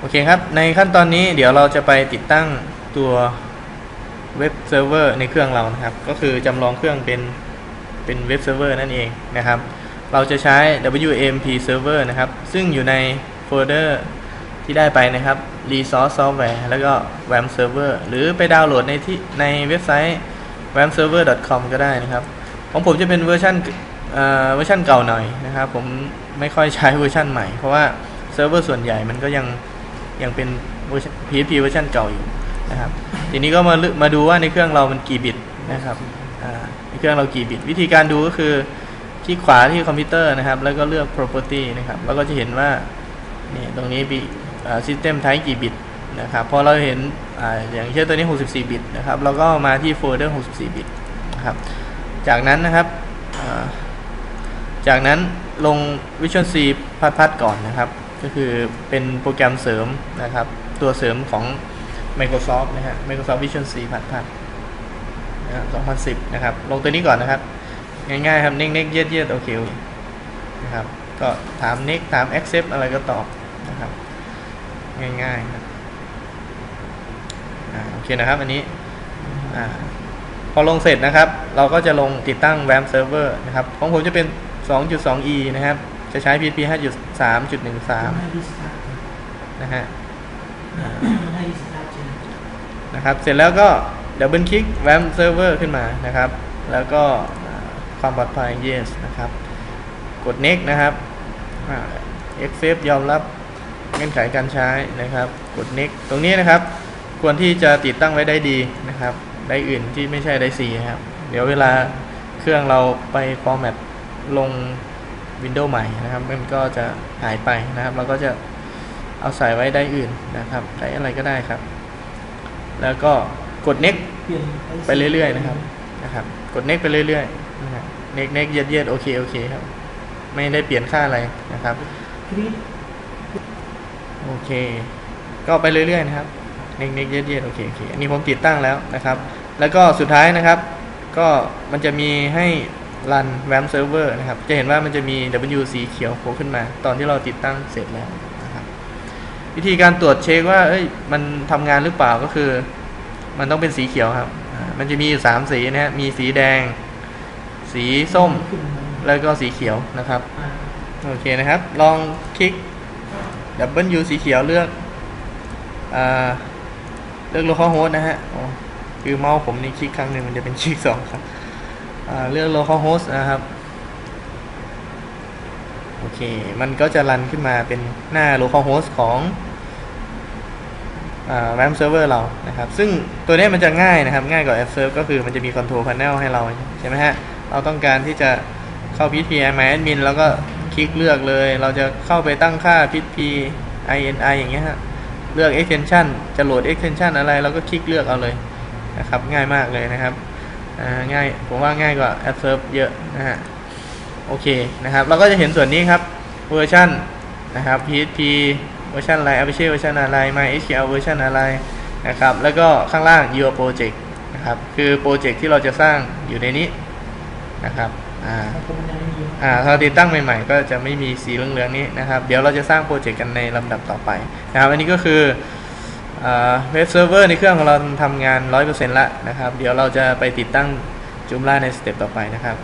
โอเคครับ ในขั้นตอนนี้เดี๋ยวเราจะไปติดตั้งตัวเว็บเซิร์ฟเวอร์ในเครื่องเรานะครับ ก็คือจำลองเครื่องเป็นเป็นเว็บเซิร์ฟเวอร์นั่นเองนะครับ เราจะใช้ WMP server นะครับ ซึ่งอยู่ในโฟลเดอร์ที่ได้ไปนะครับ resource software แล้วก็ WAM server หรือไปดาวน์โหลดในที่ในเว็บไซต์ wamserver.com ก็ได้นะครับ ของผมจะเป็นเวอร์ชันเอ่อเวอร์ชันเก่าหน่อยนะครับ ผมไม่ค่อยใช้เวอร์ชันใหม่ เพราะว่าเซิร์ฟเวอร์ส่วนใหญ่มันก็ยัง ยังเป็นเวอร์ชัน PHP เวอร์ชันเก่าอยู่นะครับทีนี้ก็มามาดูว่าในเครื่องเรามันกี่บิตนะครับในเครื่องเรากี่บิต วิธีการดูก็คือคลิกขวาที่คอมพิวเตอร์นะครับ แล้วก็เลือก property นะครับ แล้วก็จะเห็นว่านี่ตรงนี้มี system type กี่บิตนะครับพอเราเห็นออย่างเช่นตัวนี้ 64 บิตนะครับเราก็มาที่โฟลเดอร์ 64 บิตนะครับจากนั้นนะครับจากนั้นลง Visual C พัดพัดๆก่อนนะครับ ก็คือเป็นโปรแกรมเสริมนะครับ ตัวเสริมของ Microsoft นะฮะ Microsoft Vision C พัดพัดนะฮะ2010 นะครับ ลงตัวนี้ก่อนนะครับ ง่ายๆครับ เน็กเน็กเย็ดเย็ดโอเคนะครับ ก็ถาม next ถาม accept อะไรก็ตอบนะครับ ง่ายๆครับโอเคนะครับ อันนี้อพอลงเสร็จนะครับ เราก็จะลงติดตั้ง WAM server นะครับ ของผมจะเป็น 2.2e นะครับ จะใช้ PHP 5.3.13ให้ดิสาร์ทนะฮะให้ดิสาร์ทเจนะครับ เสร็จแล้วก็ดับเบิลคลิก WAMP server ขึ้นมานะครับ แล้วก็ความปลอดภัย yes นะครับ กด next นะครับอ่า accept ยอมรับเงื่อนไขการใช้นะครับ กด next ตรงนี้นะครับ ควรที่จะติดตั้งไว้ได้ดีนะครับ ได้อื่นที่ไม่ใช่ได้ C นะครับ เดี๋ยวเวลาเครื่องเราไป format ลง Windows ใหม่นะครับ มันก็จะหายไปนะครับ เราก็จะเอาใส่ไว้ได้อื่นนะครับใส่อะไรก็ได้ครับ แล้วก็กด next เปลี่ยนไปเรื่อยๆนะครับนะครับ กด next ไปเรื่อยๆนะฮะ next next เย็ดเย็ดโอเคโอเคครับ ไม่ได้เปลี่ยนค่าอะไรนะครับโอเค ก็ไปเรื่อยๆนะครับ next next เย็ดเย็ดโอเคโอเคอันนี้ผมติดตั้งแล้วนะครับ แล้วก็สุดท้ายนะครับ ก็มันจะมีให้ รัน WAMP server นะครับ จะเห็นว่ามันจะมี W สีเขียวโผล่ขึ้นมา ตอนที่เราติดตั้งเสร็จแล้วนะครับ วิธีการตรวจเช็คว่า เอ้ย มันทำงานหรือเปล่าก็คือ มันต้องเป็นสีเขียวครับ มันจะมีอยู่สามสีนะฮะ มีสีแดง สีส้ม แล้วก็สีเขียวนะครับ โอเคนะครับ ลองคลิกดับเบิลยูสีเขียวเลือกเลือก localhost นะฮะอือเมาส์ผมนี่คลิกครั้งหนึ่งมันจะเป็นคลิกสองครับ เลือก localhost นะครับ โอเค มันก็จะรันขึ้นมาเป็นหน้า localhost ของอ RAM server เรานะครับ ซึ่งตัวนี้มันจะง่ายนะครับ ง่ายกว่า app serve ก็คือมันจะมี control panel ให้เราใช่ไหมฮะ เราต้องการที่จะเข้า PHP admin แล้วก็คลิกเลือกเลย เราจะเข้าไปตั้งค่า PHP ini อย่างเงี้ยฮะ เลือก extension จะโหลด extension อะไร เราก็คลิกเลือกเอาเลยนะครับ ง่ายมากเลยนะครับ ง่ายผมว่าง่ายกว่า app serve เยอะนะฮะโอเคนะครับเราก็จะเห็นส่วนนี้ครับเวอร์ชันนะครับ PHP เวอร์ชันอะไร Apache เวอร์ชันอะไร MySQL เวอร์ชันอะไรนะครับแล้วก็ข้างล่าง Your Project นะครับคือโปรเจกต์ที่เราจะสร้างอยู่ในนี้นะครับอ่าอ่าถ้าติดตั้งใหม่ๆ ก็จะไม่มีสีเหลืองๆนี้นะครับ เดี๋ยวเราจะสร้างโปรเจกต์กันในลำดับต่อไปนะครับอันนี้ก็คือ เว็บเซิร์ฟเวอร์ในเครื่องของเราทำงาน 100%ละนะครับ เดี๋ยวเราจะไปติดตั้งจุมล่าในสเต็ปต่อไปนะครับ